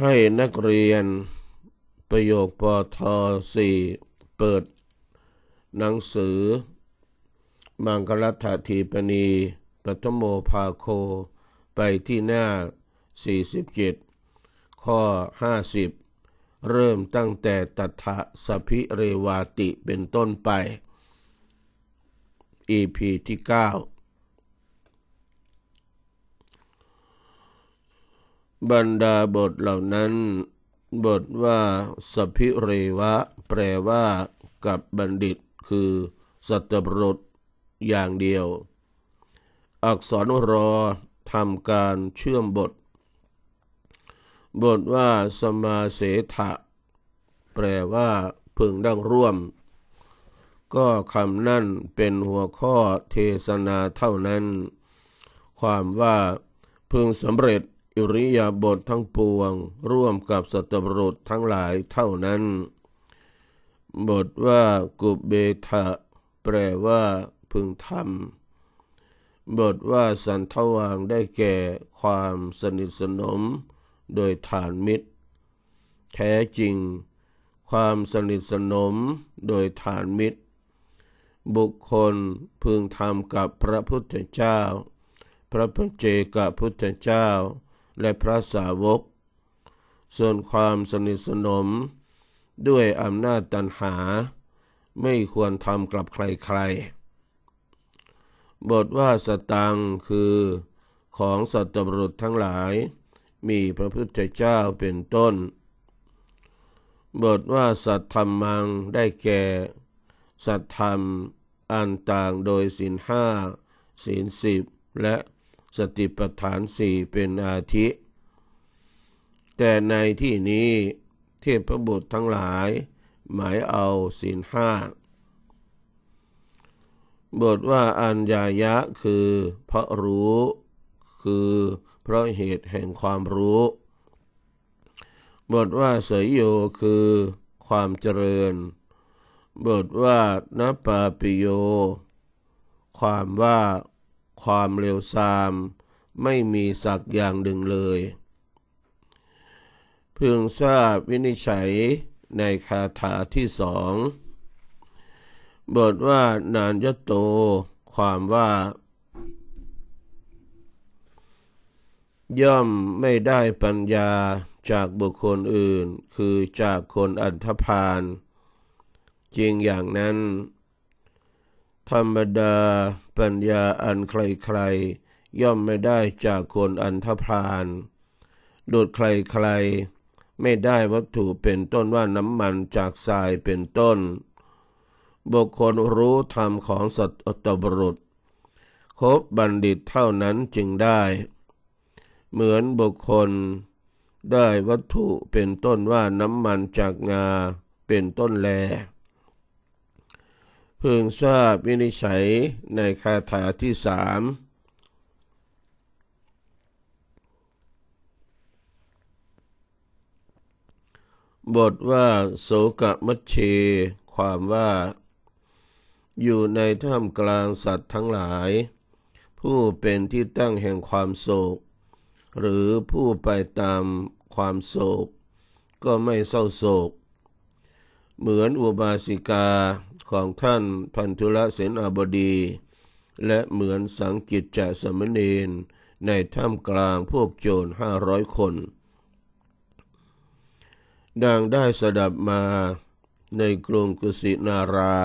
ให้นักเรียนประโยคปทสี่เปิดหนังสือ มังคลัตถทีปณีปฐมโมภาโค ไปที่หน้า 47 ข้อ 50 เริ่มตั้งแต่ตัทะสพิเรวาติเป็นต้นไป EP ที่ 9 บรรดาบทเหล่านั้น บทว่าสพิเรวะ แปลว่ากับบัณฑิตคือสัตบรุษอย่างเดียว อักษรรอทำการเชื่อมบท บทว่าสมาเสถะแปลว่าพึงดังร่วม ก็คำนั่นเป็นหัวข้อเทศนาเท่านั้น ความว่าพึงสำเร็จ อิริยาบถททั้งปวง ร่วมกับสัตบรุษทั้งหลายเท่านั้น บทว่ากุเบทะแปลว่าพึงทำบทว่าสันทวางได้แก่ความสนิทสนม โดยฐานมิตร แท้จริง ความสนิทสนมโดยฐานมิตร บุคคลพึงทำกับพระพุทธเจ้า พระพุทธเจกพุทธเจ้า และพระสาวก ส่วนความสนิทสนมด้วยอำนาจตันหา ไม่ควรทำกับใครๆ บทว่าสตังคือของสัตว์บรุษทั้งหลาย มีพระพุทธเจ้าเป็นต้น บทว่าสัตธรรมังได้แก่ สัตธรรมอันต่างโดยศีลห้าศีลสิบและ สติปัฏฐานสี่เป็นอาทิ แต่ในที่นี้เทพบุตรทั้งหลาย หมายเอาศีลห้าบทว่าอัญญายะคือเพราะรู้ คือเพราะเหตุแห่งความรู้ บทว่าเสยโยคือความเจริญ บทว่านปาปิโย ความว่า ความเร็วซาม ไม่มีสักอย่างหนึ่งเลย พึงทราบวินิจฉัยในคาถาที่สอง บทว่านานยโต ความว่า ย่อมไม่ได้ปัญญาจากบุคคลอื่น คือจากคนอันธพาลจริงอย่างนั้น ธรรมดาปัญญาอันใครๆ ย่อมไม่ได้จากคนอันธพาลดุดใครๆ ไม่ได้วัตถุเป็นต้นว่าน้ำมันจากทรายเป็นต้น บุคคลรู้ธรรมของสัตบรุษ คบบัณฑิตเท่านั้นจึงได้ เหมือนบุคคลได้วัตถุเป็นต้นว่าน้ำมันจากงาเป็นต้นแล พึงทราบวินิจฉัยในคาถาที่สามบทว่าโสกมัชเช ความว่า อยู่ในท่ามกลางสัตว์ทั้งหลาย ผู้เป็นที่ตั้งแห่งความโศก หรือผู้ไปตามความโศก ก็ไม่เศร้าโศก เหมือนอุบาสิกาของท่านพันธุลเสนาบดี และเหมือนสังกิจจะสมณีนในท่ามกลางพวกโจรห้าร้อยคน ดังได้สดับมาในกรุงกุสินารา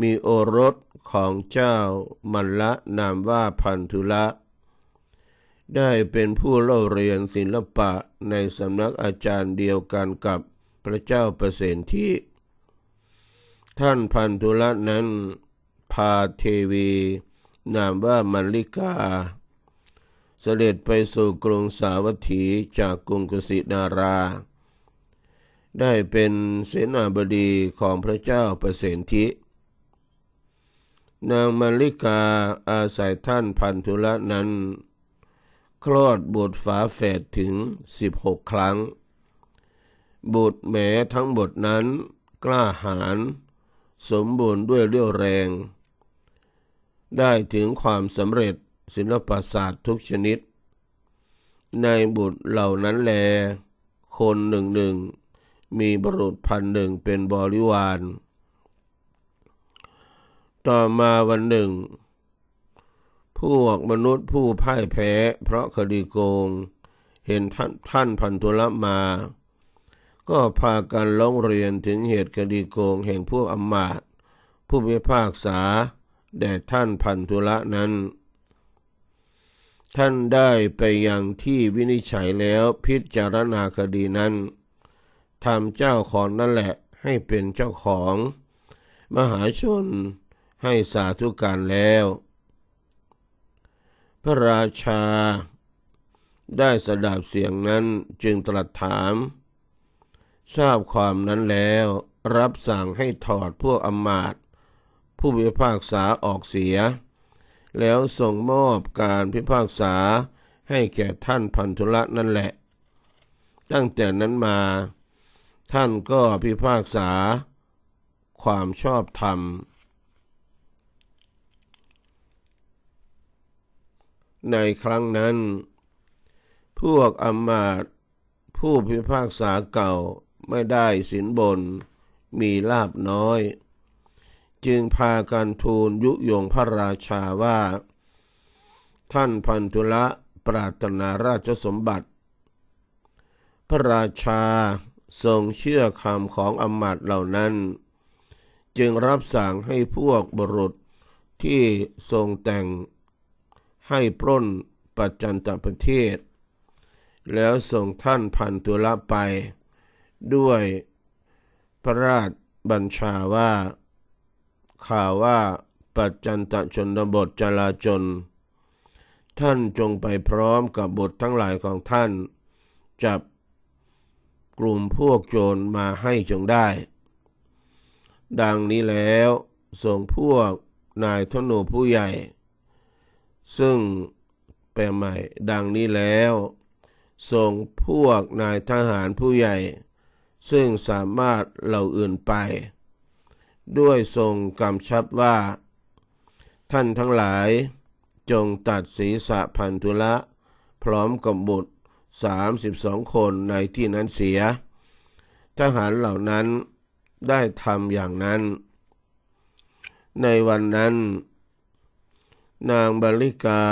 มีโอรสของเจ้ามันละนามว่าพันธุละ ได้เป็นผู้เล่าเรียนศิลปะในสำนักอาจารย์เดียวกันกับ พระเจ้าประเสนที่ ท่านพันธุละนั้น พาเทวี นามว่ามันลิกา เสด็จไปสู่กรุงสาวัตถีจากกรุงกุสินารา ได้เป็นเสนาบดีของพระเจ้าประเสนทินางมาริกาอาศัยท่านพันธุละนั้น คลอดบุตรฝาแฝดถึงสิบหกครั้ง บุตรแม้ทั้งบทนั้น กล้าหาญสมบูรณ์ด้วยเรี่ยวแรง ได้ถึงความสำเร็จศิลปศาสตร์ทุกชนิด ในบุตรเหล่านั้นแล คนหนึ่งหนึ่งมีบุรุษพันหนึ่งเป็นบริวาร ต่อมาวันหนึ่ง พวกมนุษย์ผู้พ่ายแพ้เพราะคดีโกง เห็นท่านท่านพันธุละมา ก็พากันร้องเรียนถึงเหตุคดีโกงแห่งพวกอำมาตย์ผู้พิพากษาแด่ท่านพันธุละนั้น ท่านได้ไปยังที่วินิจฉัยแล้วพิจารณาคดีนั้นทำเจ้าของนั่นแหละให้เป็นเจ้าของ มหาชนให้สาธุการแล้ว พระราชาได้สดับเสียงนั้นจึงตรัสถาม ทราบความนั้นแล้ว รับสั่งให้ถอดพวกอมาตผู้พิพากษาออกเสีย แล้วส่งมอบการพิพากษาให้แก่ท่านพันธุละนั่นแหละ ตั้งแต่นั้นมา ท่านก็พิพากษา ความชอบธรรม ในครั้งนั้น พวกอมาตผู้พิพากษาเก่า ไม่ได้สินบน มีลาบน้อย จึงพากันทูลยุยงพระราชาว่า ท่านพันธุละปรารถนาราชสมบัติ พระราชาทรงเชื่อคำของอมาตเหล่านั้น จึงรับสั่งให้พวกบุรุษที่ทรงแต่งให้ปล้นปัจจันตประเทศ แล้วส่งท่านพันธุละไป ด้วยพระราชบัญชาว่า ข่าวว่าปัจจันตชนบทจลาจลท่านจงไปพร้อมกับบททั้งหลายของท่าน จับกลุ่มพวกโจรมาให้จงได้ ดังนี้แล้วส่งพวกนายธนูผู้ใหญ่ ซึ่งแปลใหม่ ดังนี้แล้วส่งพวกนายทหารผู้ใหญ่ ซึ่งสามารถเหล่าอื่นไป ด้วยทรงกำชับว่า ท่านทั้งหลายจงตัดศีรษะพันธุละ พร้อมกับบุตรสามสิบสองคนในที่นั้นเสีย ทหารเหล่านั้นได้ทำอย่างนั้น ในวันนั้น นางบาลิกา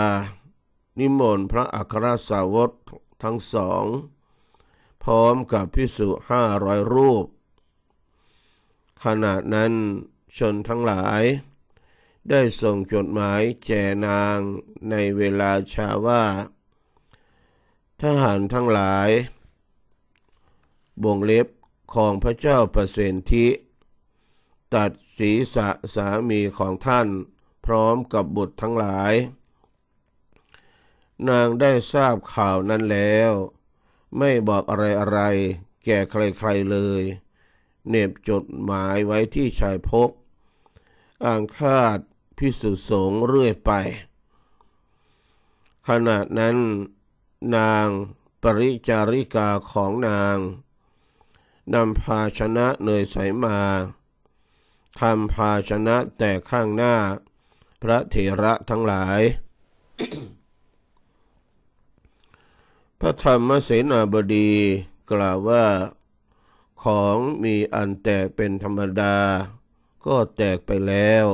นิมนต์พระอัครสาวกทั้งสอง พร้อมกับพิสุห้าร้อยรูป ขณะนั้นชนทั้งหลาย ได้ส่งจดหมายแจนางในเวลาเช้าว่า ทหารทั้งหลาย บ่งเล็บของพระเจ้าประเสนทิ ตัดศีรษะสามีของท่านพร้อมกับบุตรทั้งหลาย นางได้ทราบข่าวนั้นแล้ว ไม่บอกอะไรอะไร แก่ใครๆเลย เน็บจดหมายไว้ที่ชายพก อ่างคาดพิสุสงเรื่อยไป ขณะนั้น นางปริจาริกาของนางนำภาชนะเนยใสมาทำภาชนะแต่ข้างหน้า พระเถระทั้งหลาย พระธรรมเสนาบดีกล่าวว่า ของมีอันแตกเป็นธรรมดา ก็แตกไปแล้ว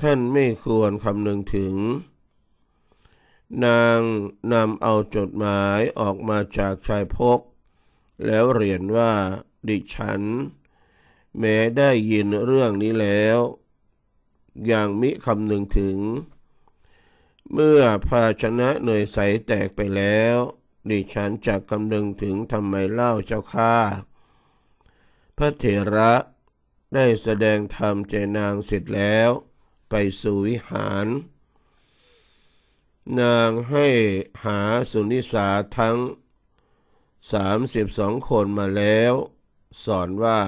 ท่านไม่ควรคำนึงถึง นางนำเอาจดหมายออกมาจากชายพก แล้วเรียนว่าดิฉัน แม้ได้ยินเรื่องนี้แล้ว อย่างมิคำนึงถึง เมื่อภาชนะเนยใสแตกไปแล้ว ดิฉันจะคำนึงถึงทำไมเล่าเจ้าข้าพระเถระได้แสดงธรรมแจนางเสร็จแล้ว ไปสู่วิหาร นางให้หาสุนิสาทั้งสามสิบสองคนมาแล้ว สอนว่า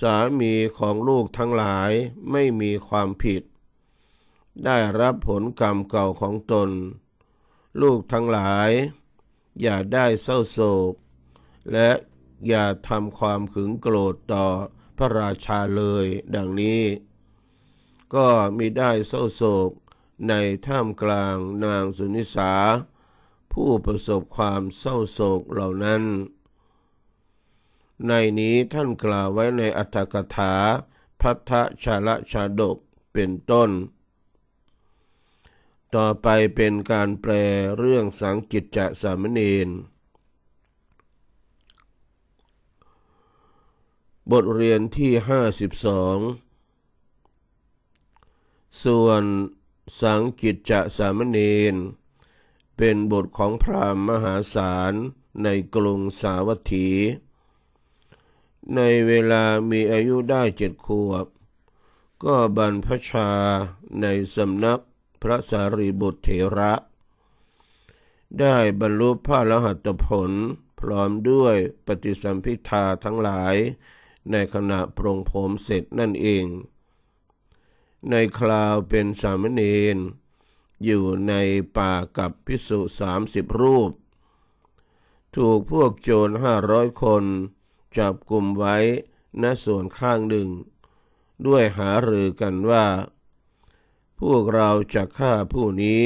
สามีของลูกทั้งหลายไม่มีความผิด ได้รับผลกรรมเก่าของตน ลูกทั้งหลาย อย่าได้เศร้าโศก และอย่าทำความขึงโกรธต่อพระราชาเลยดังนี้ ก็มิได้เศร้าโศกในท่ามกลางนางสุนิสา ผู้ประสบความเศร้าโศกเหล่านั้น ในนี้ท่านกล่าวไว้ในอัตถกถาพัทธชาละชาดกเป็นต้น ต่อไปเป็นการแปลเรื่องสังกิจจะสามเณรบทเรียนที่ห้าสิบสองส่วนสังกิจจะสามเณรเป็นบทของพราหมณ์มหาศาลในกรุงสาวัตถี ในเวลามีอายุได้เจ็ดขวบ ก็บรรพชาในสำนัก พระสารีบุตรเถระ ได้บรรลุพระรหัตผล พร้อมด้วยปฏิสัมพิทาทั้งหลาย ในขณะปรงผมเสร็จนั่นเอง ในคราวเป็นสามเณรอยู่ในป่ากับพิสุสามสิบรูป ถูกพวกโจรห้าร้อยคน จับกลุ่มไว้ณส่วนข้างหนึ่ง ด้วยหารือกันว่า พวกเราจะฆ่าผู้นี้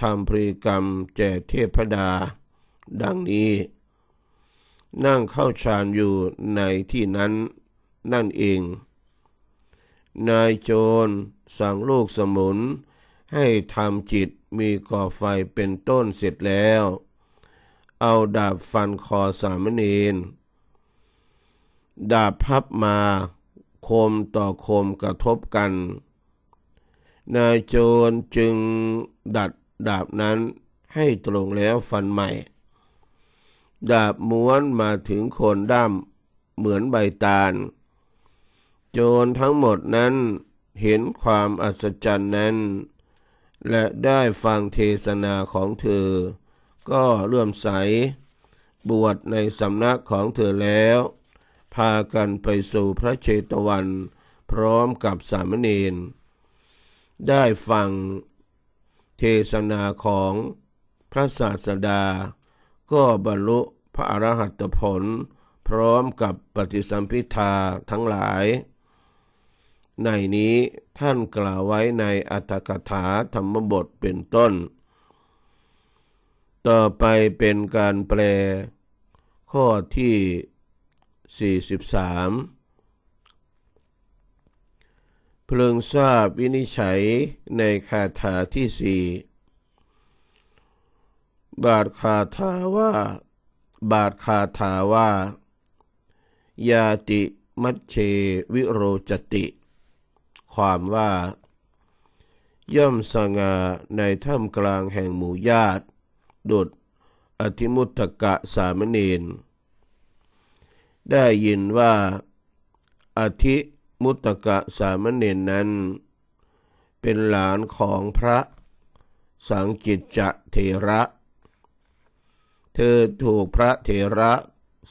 ทำพรีกรรมแจกเทพดา ดังนี้ นั่งเข้าฌานอยู่ในที่นั้นนั่นเอง นายโจรสั่งลูกสมุน ให้ทำจิตมีก่อไฟเป็นต้นเสร็จแล้ว เอาดาบฟันคอสามเณรดาบพับมา คมต่อคมกระทบกัน นายโจรจึงดัดดาบนั้นให้ตรงแล้วฟันใหม่ ดาบม้วนมาถึงโคนด้ามเหมือนใบตาล โจรทั้งหมดนั้นเห็นความอัศจรรย์นั้น และได้ฟังเทศนาของเธอ ก็เลื่อมใส บวชในสำนักของเธอแล้ว พากันไปสู่พระเชตวัน พร้อมกับสามเณร ได้ฟังเทศนาของพระศาสดา ก็บรรลุพระอรหัตผล พร้อมกับปฏิสัมพิทาทั้งหลาย ในนี้ท่านกล่าวไว้ในอัตถกถาธรรมบทเป็นต้น ต่อไปเป็นการแปล ข้อที่ 43 เพึงทราบวินิจฉัยในคาถาที่สี่บาทคาถาว่า บาทคาถาว่า ยาติมัชเชวิโรจติ ความว่า ย่อมสง่าในถ้ำกลางแห่งหมู่ญาติดุดอธิมุตกะสามเณรได้ยินว่าอธิ มุตกะสามเณรนั้น เป็นหลานของพระสังกิจจะเทระ เธอถูกพระเถระ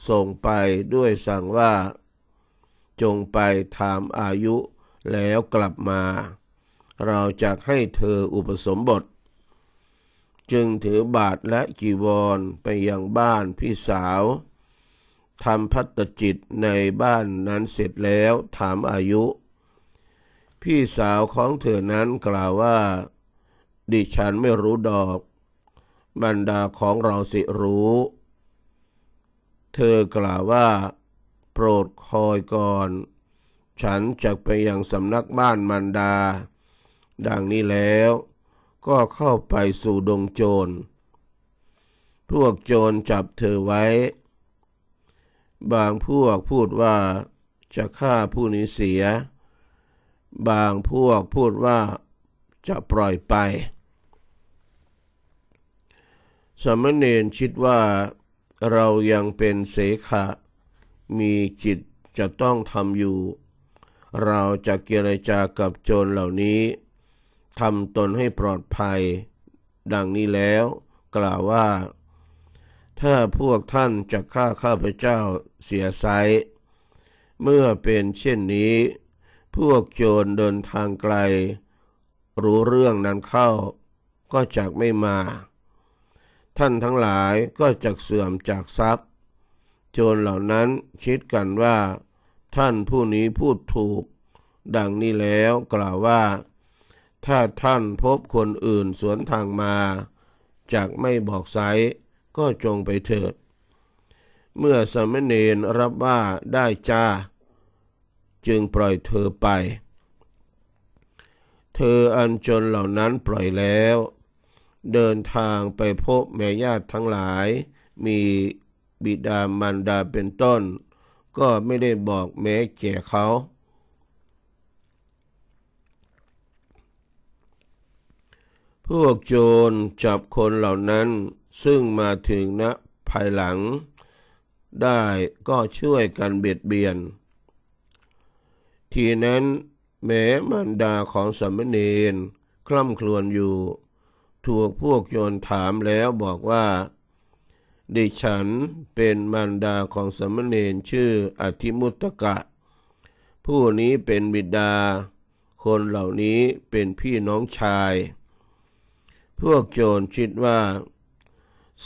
ส่งไปด้วยสั่งว่า จงไปถามอายุแล้วกลับมา เราจะให้เธออุปสมบท จึงถือบาทและจีวรไปยังบ้านพี่สาว ทำพัตจิตในบ้านนั้นเสร็จแล้วถามอายุ พี่สาวของเธอนั้นกล่าวว่า ดิฉันไม่รู้ดอก บรรดาของเราสิรู้ เธอกล่าวว่า โปรดคอยก่อน ฉันจะไปยังสำนักบ้านมันดา ดังนี้แล้วก็เข้าไปสู่ดงโจร พวกโจรจับเธอไว้ บางพวกพูดว่าจะฆ่าผู้นี้เสีย บางพวกพูดว่าจะปล่อยไป สมณเณรคิดว่าเรายังเป็นเสขะ มีจิตจะต้องทำอยู่ เราจะเกรจากับโจรเหล่านี้ทำตนให้ปลอดภัย ดังนี้แล้ว กล่าวว่า ถ้าพวกท่านจะฆ่าข้าพเจ้าเสียไซเมื่อเป็นเช่นนี้ พวกโจรเดินทางไกล รู้เรื่องนั้นเข้า ก็จะไม่มา ท่านทั้งหลายก็จะเสื่อมจากทรัพย์ โจรเหล่านั้นคิดกันว่า ท่านผู้นี้พูดถูก ดังนี้แล้วกล่าวว่า ถ้าท่านพบคนอื่นสวนทางมาจากไม่บอกไซ ก็จงไปเถิด เมื่อสามเณรรับว่าได้จ้า จึงปล่อยเธอไป เธออันจนเหล่านั้นปล่อยแล้ว เดินทางไปพบแม่ญาติทั้งหลาย มีบิดามารดาเป็นต้น ก็ไม่ได้บอกแม้แก่เขาพวกโจรจับคนเหล่านั้น ซึ่งมาถึงณภายหลัง ได้ก็ช่วยกันเบียดเบียน ทีนั้นแม้มารดาของสมเณรคล่ำครวญอยู่ ถูกพวกโจรถามแล้วบอกว่า ดิฉันเป็นมารดาของสมเณรชื่ออธิมุตตกะ ผู้นี้เป็นบิดา คนเหล่านี้เป็นพี่น้องชาย พวกโจรคิดว่า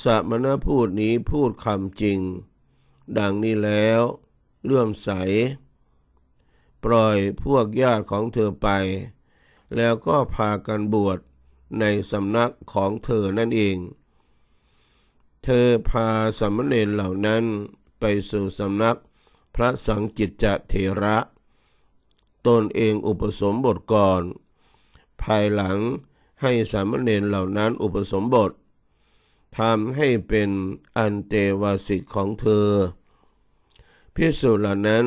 สมณพูดนี้พูดคำจริง ดังนี้แล้วเลื่อมใส ปล่อยพวกญาติของเธอไป แล้วก็พากันบวชในสำนักของเธอนั่นเอง เธอพาสามเณรเหล่านั้นไปสู่สำนักพระสังกิจจเถระ ตนเองอุปสมบทก่อน ภายหลังให้สามเณรเหล่านั้นอุปสมบท ทำให้เป็นอันเตวาสิกของเธอ พิสุเหล่านั้น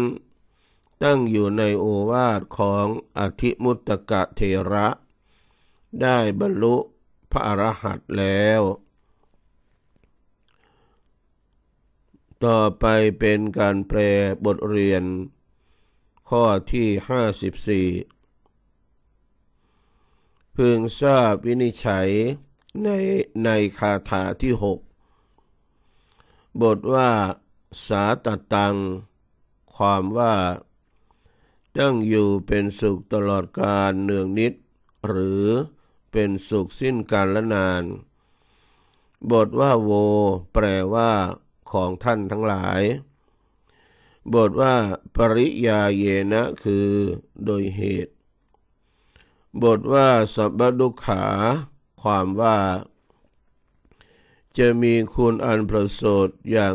ตั้งอยู่ในโอวาทของอธิมุตตกะเทระ ได้บรรลุพระอรหันต์แล้ว ต่อไปเป็นการแปลบทเรียน ข้อที่ห้าสิบสี่พึงทราบวินิจฉัย ในในคาถาที่หกบทว่าสาตตัง ความว่าตั้งอยู่เป็นสุขตลอดกาลเนืองนิด หรือเป็นสุขสิ้นกาลละนาน บทว่าโว แปลว่าของท่านทั้งหลาย บทว่า ปริยาเยนะคือโดยเหตุ บทว่าสัพดุขา ความว่า จะมีคุณอันประเสริฐอย่าง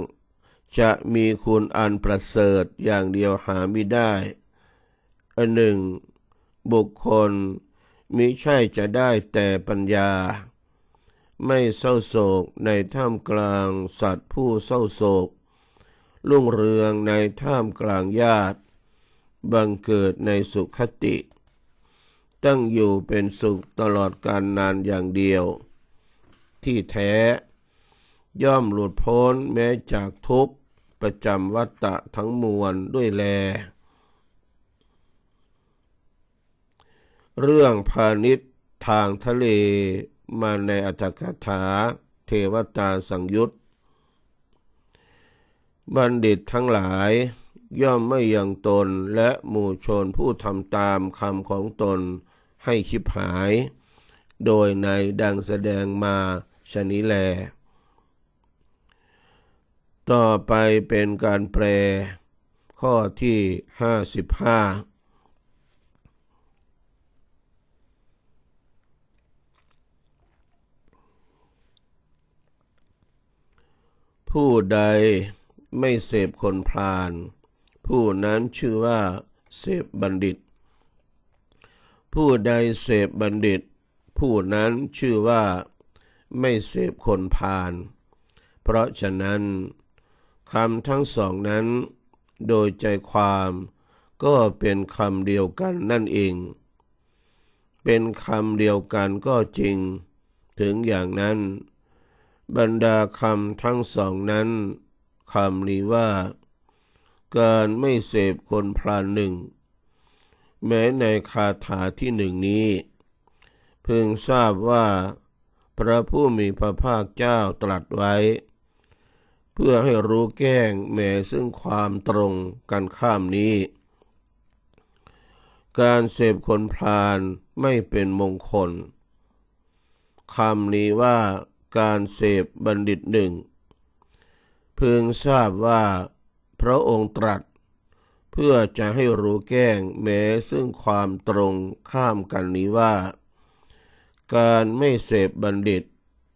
จะมีคุณอันประเสริฐอย่างเดียวหาไม่ได้ อันหนึ่ง บุคคลมิใช่จะได้แต่ปัญญา ไม่เศร้าโศกในท่ามกลางสัตว์ผู้เศร้าโศกลุ่งเรืองในท่ามกลางญาติ บังเกิดในสุขติ ตั้งอยู่เป็นสุขตลอดกาลนานอย่างเดียว ที่แท้ ย่อมหลุดพ้นแม้จากทุกข์ประจำวัฏฏะทั้งมวลด้วยแล เรื่องพาณิชย์ทางทะเลมาในอัตถกถาเทวตาสังยุตบัณฑิตทั้งหลายย่อมไม่ยังตนและหมู่ชนผู้ทำตามคำของตน ให้ชิบหาย โดยในดังแสดงมาชนิแล ต่อไปเป็นการแปล ข้อที่ห้าสิบห้าผู้ใดไม่เสพคนพาลผู้นั้นชื่อว่าเสพบัณฑิต ผู้ใดเสพบัณฑิต ผู้นั้นชื่อว่าไม่เสพคนพาลเพราะฉะนั้นคำทั้งสองนั้น โดยใจความก็เป็นคำเดียวกันนั่นเอง เป็นคำเดียวกันก็จริง ถึงอย่างนั้น บรรดาคำทั้งสองนั้นคำนี้ว่า การไม่เสพคนพลานหนึ่ง แม้ในคาถาที่หนึ่งนี้พึงทราบว่า พระผู้มีพระภาคเจ้าตรัสไว้ เพื่อให้รู้แก้งแม้ซึ่งความตรงกันข้ามนี้ การเสพคนพาลไม่เป็นมงคลคำนี้ว่าการเสพบัณฑิตหนึ่งพึงทราบว่าพระองค์ตรัส เพื่อจะให้รู้แก้งแม้ซึ่งความตรงข้ามกันนี้ว่า การไม่เสพบัณฑิต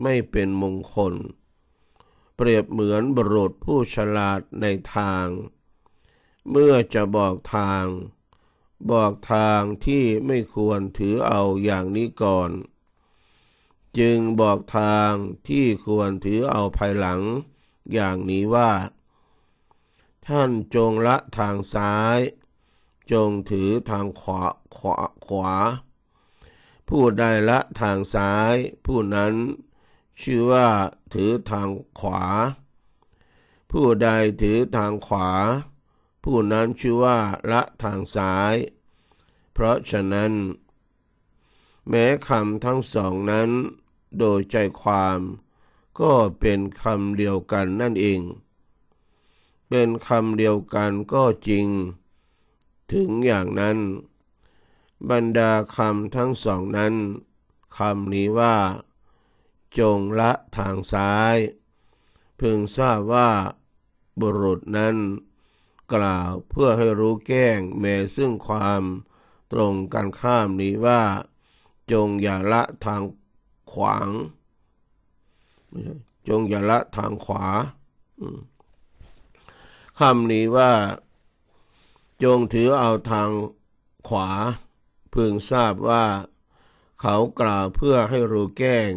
ไม่เป็นมงคล เปรียบเหมือนบุรุษผู้ฉลาดในทาง เมื่อจะบอกทาง บอกทางที่ไม่ควรถือเอาอย่างนี้ก่อน จึงบอกทางที่ควรถือเอาภายหลัง อย่างนี้ว่า ท่านจงละทางซ้าย จงถือทางขวาขวาขวา ผู้ใดละทางซ้าย ผู้นั้นชื่อว่าถือทางขวา ผู้ใดถือทางขวา ผู้นั้นชื่อว่าละทางซ้าย เพราะฉะนั้น แม้คำทั้งสองนั้น โดยใจความ ก็เป็นคำเดียวกันนั่นเอง เป็นคำเดียวกันก็จริง ถึงอย่างนั้น บรรดาคำทั้งสองนั้นคำนี้ว่า จงละทางซ้าย พึงทราบว่า บุรุษนั้น กล่าวเพื่อให้รู้แก้งแม้ซึ่งความตรงกันข้ามนี้ว่า จงอย่าละทางขวาง จงอย่าละทางขวา คำนี้ว่า จงถือเอาทางขวา พึงทราบว่า เขากล่าวเพื่อให้รู้แก้ง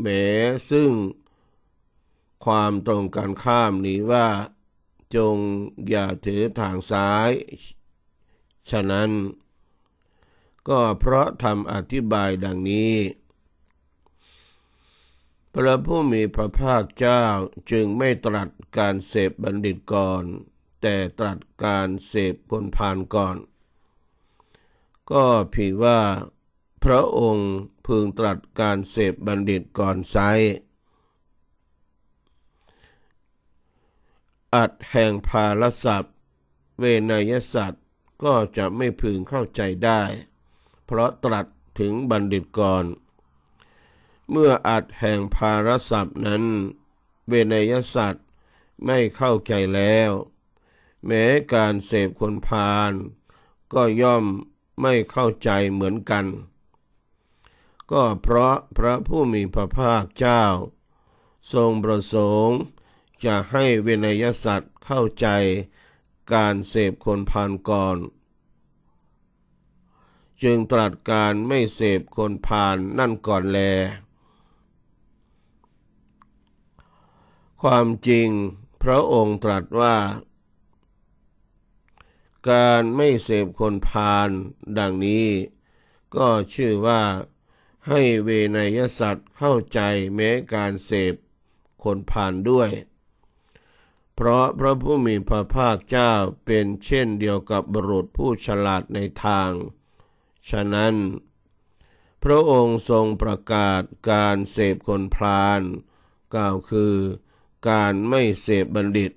แม้ซึ่ง ความตรงกันข้ามนี้ว่า จงอย่าถือทางซ้าย ฉะนั้น ก็เพราะทำอธิบายดังนี้ พระผู้มีพระภาคเจ้าจึงไม่ตรัสการเสพบัณฑิตก่อน แต่ตรัสการเสพคนพานก่อน ก็ผิดว่า พระองค์พึงตรัสการเสพบัณฑิตก่อนไซอัดแห่งภาลศัพท์ เวนยสัตว์ก็จะไม่พึงเข้าใจได้ เพราะตรัสถึงบัณฑิตก่อน เมื่ออัดแห่งภาลศัพท์นั้น เวนยสัตว์ไม่เข้าใจแล้ว แม้การเสพคนพาลก็ย่อมไม่เข้าใจเหมือนกัน ก็เพราะพระผู้มีพระภาคเจ้า ทรงประสงค์จะให้เวนยสัตว์เข้าใจการเสพคนพานก่อน จึงตรัสการไม่เสพคนพานนั่นก่อนแล ความจริงพระองค์ตรัสว่า การไม่เสพคนพาลดังนี้ ก็ชื่อว่าให้เวนยสัตว์เข้าใจแม้การเสพคนพาลด้วย เพราะพระผู้มีพระภาคเจ้าเป็นเช่นเดียวกับบุรุษผู้ฉลาดในทาง ฉะนั้น พระองค์ทรงประกาศการเสพคนพาลกล่าวคือ การไม่เสพบัณฑิต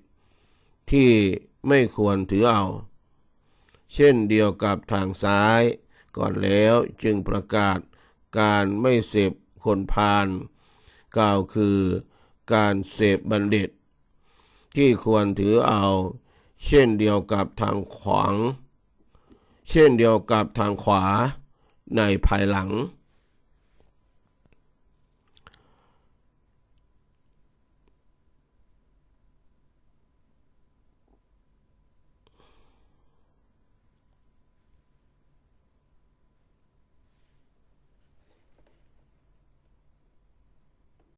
ที่ไม่ควรถือเอา เช่นเดียวกับทางซ้าย ก่อนแล้วจึงประกาศการไม่เสพคนพาลกล่าวคือการเสพบัณฑิต ที่ควรถือเอา เช่นเดียวกับทางขวาง เช่นเดียวกับทางขวาในภายหลัง